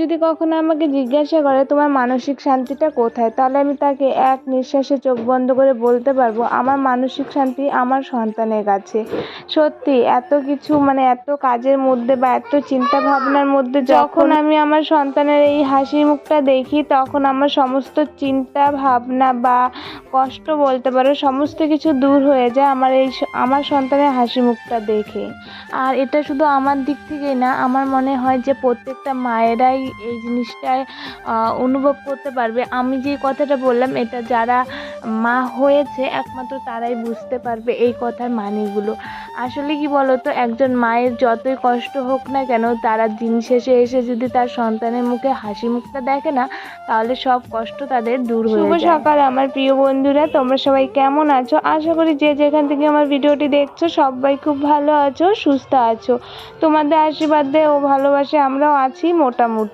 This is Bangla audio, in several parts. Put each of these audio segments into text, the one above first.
যদি কখনো আমাকে জিজ্ঞাসা করে তোমার মানসিক শান্তিটা কোথায় তাহলে আমি তাকে এক নিঃশ্বাসে চোখ বন্ধ করে বলতে পারব আমার মানসিক শান্তি আমার সন্তানের কাছে। সত্যি এত কিছু মানে এত কাজের মধ্যে বা এত চিন্তা ভাবনার মধ্যে যখন আমি আমার সন্তানের এই হাসি মুখটা দেখি তখন আমার সমস্ত চিন্তা ভাবনা বা কষ্ট বলতে পারো সমস্ত কিছু দূর হয়ে যায় আমার এই আমার সন্তানের হাসি মুখটা দেখে। আর এটা শুধু আমার দিক থেকেই না আমার মনে হয় যে প্রত্যেকটা মায়েরাই এই জিনিসটা আহ, অনুভব করতে পারবে। আমি যে কথাটা বললাম এটা যারা মা হয়েছে একমাত্র তারাই বুঝতে পারবে এই কথার মানেগুলো। আসলে কি বলতো একজন মায়ের যতই কষ্ট হোক না কেন তারা দিন শেষে এসে যদি তার সন্তানের মুখে হাসি মুখটা দেখে না তাহলে সব কষ্ট তাদের দূর হয়ে যায়। সকাল আমার প্রিয় বন্ধুরা তোমরা সবাই কেমন আছো? আশা করি যে যেখান থেকে আমার ভিডিওটি দেখছ সবাই খুব ভালো আছো সুস্থ আছো। তোমাদের আশীর্বাদে ও ভালোবাসে আমরাও আছি মোটামুটি।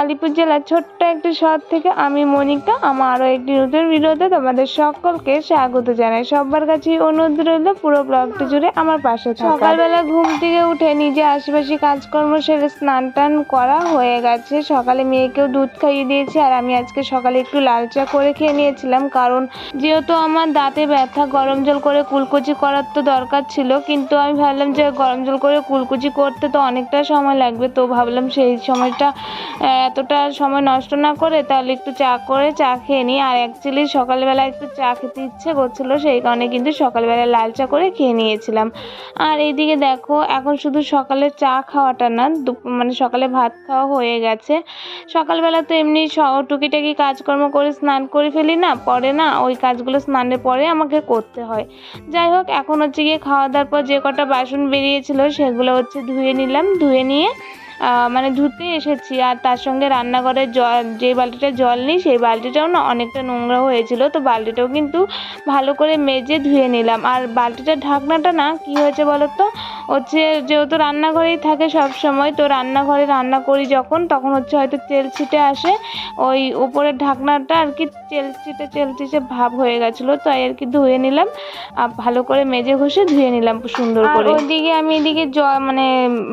আলিপুর জেলার ছোট্ট একটি শহর থেকে আমি মনিকা, আমার আরও একটি নতুন ভিডিওতে তোমাদের সকলকে স্বাগত জানাই। সবার কাছে অনুরোধ রইল, পুরো ব্লগটি জুড়ে আমার পাশে সকালবেলা ঘুম থেকে উঠে নিজে আশেপাশে কাজকর্ম সেরে স্নান টান করা হয়ে গেছে। সকালে মেয়েকেও দুধ খাইয়ে দিয়েছি আর আমি আজকে সকালে একটু লাল চা করে খেয়ে নিয়েছিলাম কারণ যেহেতু আমার দাঁতে ব্যথা, গরম জল করে কুলকুচি করার তো দরকার ছিল, কিন্তু আমি ভাবলাম যে গরম জল করে কুলকুচি করতে তো অনেকটা সময় লাগবে, তো ভাবলাম সেই সময়টা এতটা সময় নষ্ট না করে তাহলে একটু চা করে চা খেয়ে নিই। আর অ্যাকচুয়ালি সকালবেলা একটু চা খেতে ইচ্ছে করছিল, সেই কারণে কিন্তু সকালবেলা লাল চা করে খেয়ে নিয়েছিলাম। আর এইদিকে দেখো, এখন শুধু সকালে চা খাওয়াটা না মানে সকালে ভাত খাওয়া হয়ে গেছে। সকালবেলা তো এমনি টুকিটাকি কাজকর্ম করে স্নান করে ফেলি না, পরে না ওই কাজগুলো স্নানের পরে আমাকে করতে হয়। যাই হোক, এখন হচ্ছে গিয়ে খাওয়া দাওয়ার পর যে কটা বাসন বেরিয়েছিল, সেগুলো হচ্ছে ধুয়ে নিলাম, ধুয়ে নিয়ে মানে ধুতে এসেছি আর তার সঙ্গে রান্নাঘরের জল যে বালতিটা জল নিই সেই বালতিটাও না অনেকটা নোংরা হয়েছিল। তো বালতিটাও কিন্তু ভালো করে মেজে ধুয়ে নিলাম। আর বালতিটার ঢাকনাটা না কি হয়েছে বলো তো হচ্ছে যেহেতু রান্নাঘরেই থাকে সব সময় তো রান্নাঘরে রান্না করি যখন তখন হচ্ছে হয়তো তেল ছিটে আসে। ওই উপরের ঢাকনাটা আর কি তেল ছিটে তেল ছিটে ভাব হয়ে গেছিল তাই আর কি ধুয়ে নিলাম। আর ভালো করে মেজে ঘষে ধুয়ে নিলাম সুন্দর করে। ওইদিকে আমি এদিকে জ মানে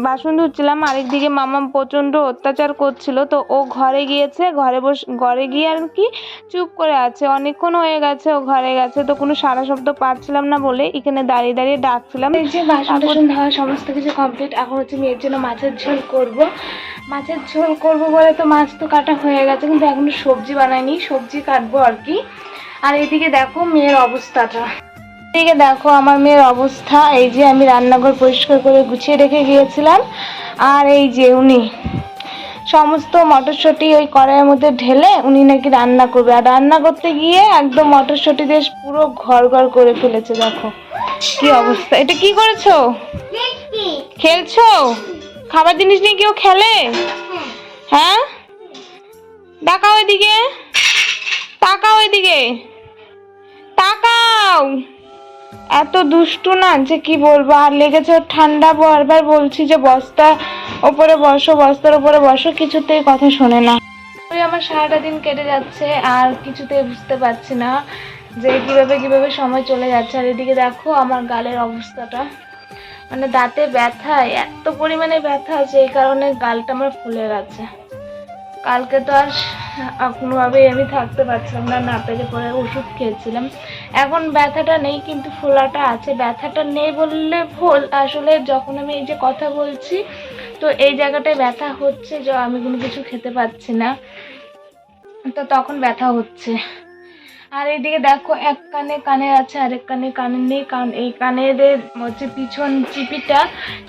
বাসন ধুচ্ছিলাম আরেকদিকে মামা প্রচণ্ড অত্যাচার করছিল তো ও ঘরে গিয়েছে ঘরে বসে ঘরে গিয়ে আর কি চুপ করে আছে অনেকক্ষণ হয়ে গেছে ও ঘরে গেছে তো কোনো সারা শব্দ পাচ্ছিলাম না বলে এখানে দাঁড়িয়ে দাঁড়িয়ে ডাকছিলাম। এই যে বাসন টাসন ধোয়া সমস্ত কিছু কমপ্লিট এখন হচ্ছে মেয়ের জন্য মাছের ঝোল করব। মাছের ঝোল করব বলে তো মাছ তো কাটা হয়ে গেছে কিন্তু এখনও সবজি বানাইনি সবজি কাটবো আর কি। আর এদিকে দেখো মেয়ের অবস্থাটা। এদিকে দেখো আমার মেয়ের অবস্থা। এই যে আমি রান্নাঘর পরিষ্কার করে গুছিয়ে রেখে গিয়েছিলাম। আর এই যে উনি, সমস্ত মটরশুঁটি ওই কড়াইয়ের মধ্যে ঢেলে উনি নাকি রান্না করবে। আর রান্না করতে গিয়ে একদম মটরশুঁটি দিয়ে পুরো ঘর ঘর করে ফেলেছে, দেখো। কি অবস্থা। এটা কি করেছ? খেলছো? খাবার জিনিস নিয়ে কেউ খেলে? হ্যাঁ? তাকাও এদিকে। তাকাও এদিকে। তাকাও। এত দুষ্টু না যে কি বলব? আর লেগেছে ঠান্ডা, বারবার বলছি যে বস্তা ওপরে বসো, বস্তার ওপরে বসো, কিছুতেই কথা শোনে না। ওই আমার সারাটা দিন কেটে যাচ্ছে, আর কিছুতেই বুঝতে পারছি না যে কীভাবে কীভাবে সময় চলে যাচ্ছে। আর এদিকে দেখো আমার গালের অবস্থাটা। মানে দাঁতে ব্যথায় এত পরিমাণে ব্যথা আছে এই কারণে গালটা আমার ফুলে গেছে। কালকে তো আর কোনোভাবেই আমি থাকতে পারছিলাম না না পেরে পরে ওষুধ খেয়েছিলাম। এখন ব্যথাটা নেই, কিন্তু ফোলাটা আছে। ব্যথাটা নেই বললে ভুল। আসলে যখন আমি এই যে কথা বলছি, তো এই জায়গাটায় ব্যথা হচ্ছে যে আমি কোনো কিছু খেতে পাচ্ছি না। তো তখন ব্যথা হচ্ছে। আর এইদিকে দেখো, এক কানে কানের আছে, আরেক কানে কানের নেই কারণ এই কানের হচ্ছে পিছন চিপিটা,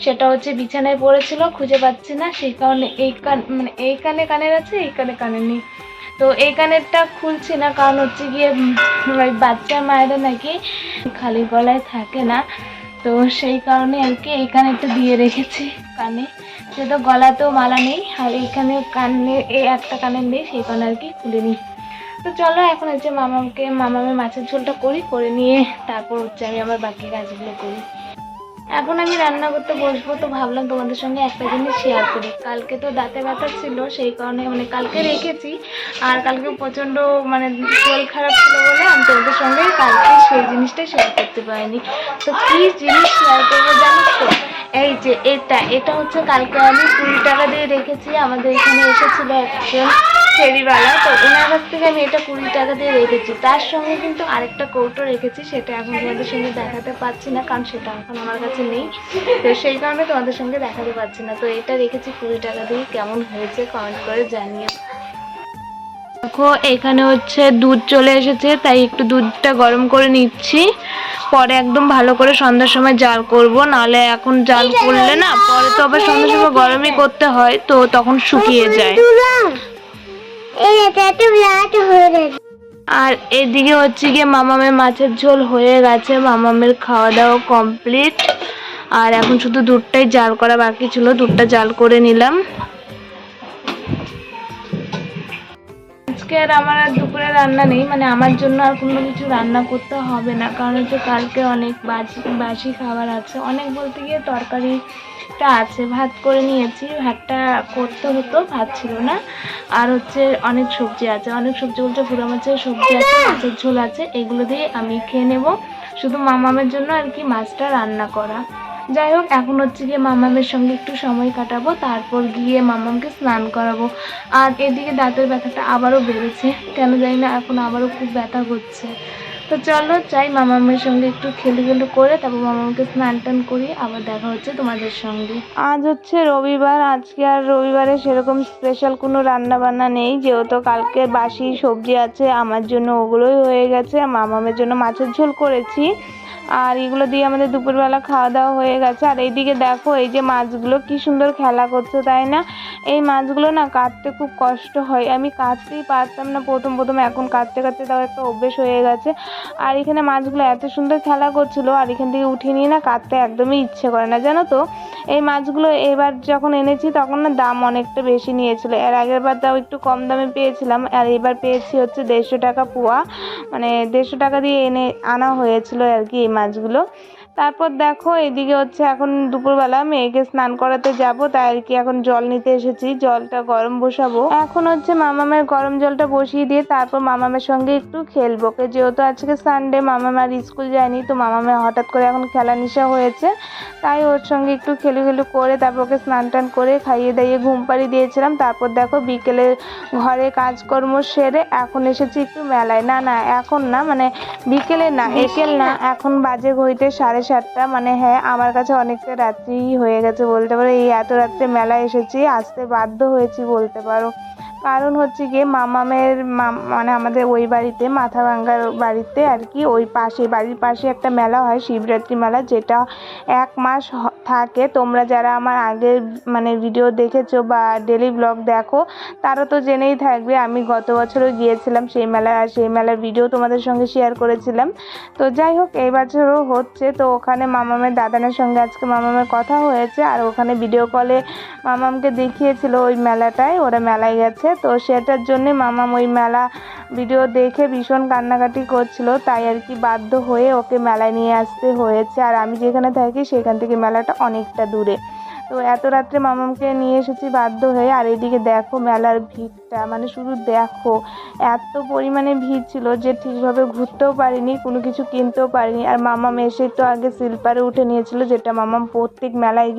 সেটা হচ্ছে বিছানায় পড়েছিল, খুঁজে পাচ্ছি না, সেই কারণে এই কান মানে এই কানে কানের আছে, এই কানে কানের নেই। তো এই কানেরটা খুলছি না, কারণ হচ্ছে গিয়ে ওই বাচ্চা মায়েরা নাকি খালি গলায় থাকে না, তো সেই কারণে আর কি এই কানেরটা দিয়ে রেখেছি কানে। সে তো গলাতেও মালা নেই, আর এইখানে কানে এই একটা কানের নেই, সেই কারণে আর কি খুলে নিই তো চলো, এখন হচ্ছে মামাকে মামামের মাছের ঝোলটা করি, করে নিয়ে তারপর হচ্ছে আমি আমার বাকি কাজগুলো করি। এখন আমি রান্না করতে বসবো তো ভাবলাম তোমাদের সঙ্গে একটা জিনিস শেয়ার করি। কালকে তো দাঁতে ব্যথা ছিল, সেই কারণে মানে কালকে রেখেছি, আর কালকে প্রচণ্ড মানে শরীর খারাপ ছিল বলে আমি তোমাদের সঙ্গে কালকে সেই জিনিসটাই শেয়ার করতে পারিনি। তো কী জিনিস শেয়ার করব জানো তো? এই যে এটা এটা হচ্ছে কালকে আমি কুড়ি টাকা দিয়ে রেখেছি, আমাদের এখানে এসেছিল একজন। ফেরিওয়ালা তো ওনার কাছ থেকে আমি এটা কুড়ি টাকা দিয়ে রেখেছি। তার সঙ্গে কিন্তু আরেকটা কৌটো রেখেছি, সেটা এখন তোমাদের সঙ্গে দেখাতে পারছি না, কারণ সেটা এখন আমার কাছে নেই। তো সেই কারণে তোমাদের সঙ্গে দেখাতে পারছি না। তো এটা রেখেছি কুড়ি টাকা দিয়ে। কেমন হয়েছে কমেন্ট করে জানিও। দেখো, এখানে হচ্ছে দুধ চলে এসেছে, তাই একটু দুধটা গরম করে নিচ্ছি। পরে একদম ভালো করে সন্ধ্যার সময় জাল করব নাহলে এখন জাল করলে না, পরে তো আবার সন্ধ্যার সময় গরমই করতে হয়, তো তখন শুকিয়ে যায়। আর এদিকে হচ্ছে গিয়ে মামামের মাছের ঝোল হয়ে গেছে, মামামের খাওয়া দাওয়া কমপ্লিট আর এখন শুধু দুধটাই জাল করা বাকি ছিল, দুধটা জাল করে নিলাম। আজকে আর আমার আর দুপুরে রান্না নেই মানে আমার জন্য আর কোনো কিছু রান্না করতে হবে না, কারণ হচ্ছে কালকে অনেক বাসি বাসি খাবার আছে। অনেক বলতে গিয়ে তরকারিটা আছে ভাত করে নিয়েছি ভাতটা করতে হতো ভাত ছিল না। আর হচ্ছে অনেক সবজি আছে অনেক সবজি বলতে পুরো মাছের সবজি আছে মাছের ঝোল আছে এগুলো দিয়ে আমি খেয়ে নেব। শুধু মামামের জন্য আর কি মাছটা রান্না করা। যাই হোক এখন হচ্ছে গিয়ে মামামের সঙ্গে একটু সময় কাটাবো তারপর গিয়ে মামামকে স্নান করাবো। আর এদিকে দাঁতের ব্যথাটা আবারও বেড়েছে কেন জানি না এখন আবারও খুব ব্যথা হচ্ছে। তো চলো চাই মামামের সঙ্গে একটু খেলু খেলু করে, তারপর মামা মামামকে স্নান টান করি আবার দেখা হচ্ছে তোমাদের সঙ্গে। আজ হচ্ছে রবিবার, আজকে আর রবিবারে সেরকম স্পেশাল কোনো রান্না বান্না নেই, যেহেতু কালকে বাসি সবজি আছে, আমার জন্য ওগুলোই হয়ে গেছে মামামের জন্য মাছের ঝোল করেছি। আর এগুলো দিয়ে আমাদের দুপুরবেলা খাওয়া দাওয়া হয়ে গেছে। আর এইদিকে দেখো, এই যে মাছগুলো কি সুন্দর খেলা করছে, তাই না? এই মাছগুলো না কাটতে খুব কষ্ট হয়। আমি কাটতেই পারতাম না। প্রথম প্রথম এখন কাটতে কাটতে তাও একটা অভ্যেস হয়ে গেছে। আর এখানে মাছগুলো এত সুন্দর খেলা করছিল, আর এখান থেকে উঠিয়ে নিয়ে না কাটতে একদমই ইচ্ছে করে না। জানো তো, এই মাছগুলো এবার যখন এনেছি তখন না দাম অনেকটা বেশি নিয়েছিল। এর আগের বার তাও একটু কম দামে পেয়েছিলাম। আর এবার পেয়েছি হচ্ছে দেড়শো টাকা পোয়া। মানে দেড়শো টাকা দিয়ে এনে আনা হয়েছিল আর কি এই মাছগুলো। তারপর দেখো এদিকে হচ্ছে এখন দুপুরবেলা মেয়েকে স্নান করাতে যাব তাই আর কি এখন জল নিতে এসেছি জলটা গরম বসাবো। এখন হচ্ছে মামামের গরম জলটা বসিয়ে দিয়ে তারপর মামামের সঙ্গে একটু খেলব। যেহেতু আজকে সানডে মামাম আর স্কুল যায়নি তো মামামের হঠাৎ করে এখন খেলা নেশা হয়েছে। তাই ওর সঙ্গে একটু খেলু খেলু করে তারপর ওকে স্নান টান করে খাইয়ে দাইয়ে ঘুম পাড়ি দিয়েছিলাম। তারপর দেখো বিকেলে ঘরে কাজকর্ম সেরে এখন এসেছি একটু মেলায়। না না এখন না মানে বিকেলে না একেল না। এখন বাজে ঘড়িতে সাড়ে সাতটা মানে হ্যাঁ আমার কাছে অনেকটা রাত্রি হয়ে গেছে বলতে পারো। এই এত রাত্রে মেলা এসেছি, আসতে বাধ্য হয়েছি বলতে পারো। কারণ হচ্ছে গিয়ে মামামের মাম- মানে আমাদের ওই বাড়িতে মাথা ভাঙ্গার বাড়িতে আর কি, ওই পাশে, বাড়ির পাশে একটা মেলা হয়, শিবরাত্রি মেলা, যেটা এক মাস থাকে। তোমরা যারা আমার আগের মানে ভিডিও দেখেছ বা ডেলি ব্লগ দেখো, তারা তো জেনেই থাকবে, আমি গত বছরও গিয়েছিলাম সেই মেলায়, আর সেই মেলার ভিডিও তোমাদের সঙ্গে শেয়ার করেছিলাম। তো যাই হোক, এই বছরও হচ্ছে, তো ওখানে মামামের দাদানের সঙ্গে আজকে মামামের কথা হয়েছে, আর ওখানে ভিডিও কলে মামামকে দেখিয়েছিল ওই মেলাটায়, ওরা মেলায় গেছে। তো সেটার জন্যে মামাম ওই মেলা ভিডিও দেখে ভীষণ কান্নাকাটি করছিল। তাই আর কি বাধ্য হয়ে ওকে মেলায় নিয়ে আসতে হয়েছে। আর আমি যেখানে থাকি সেখান থেকে মেলাটা অনেকটা দূরে। তো এত রাত্রে মামামকে নিয়ে এসেছি বাধ্য হয়ে। আর এদিকে দেখো মেলার ভিড়টা মানে শুধু দেখো, এত পরিমাণে ভিড় ছিল যে ঠিকভাবে ঘুরতেও পারিনি, কোনো কিছু কিনতেও পারিনি। আর মামাম এসে তো আগে স্লিপারে উঠে নিয়েছিল, যেটা মামাম প্রত্যেক মেলায়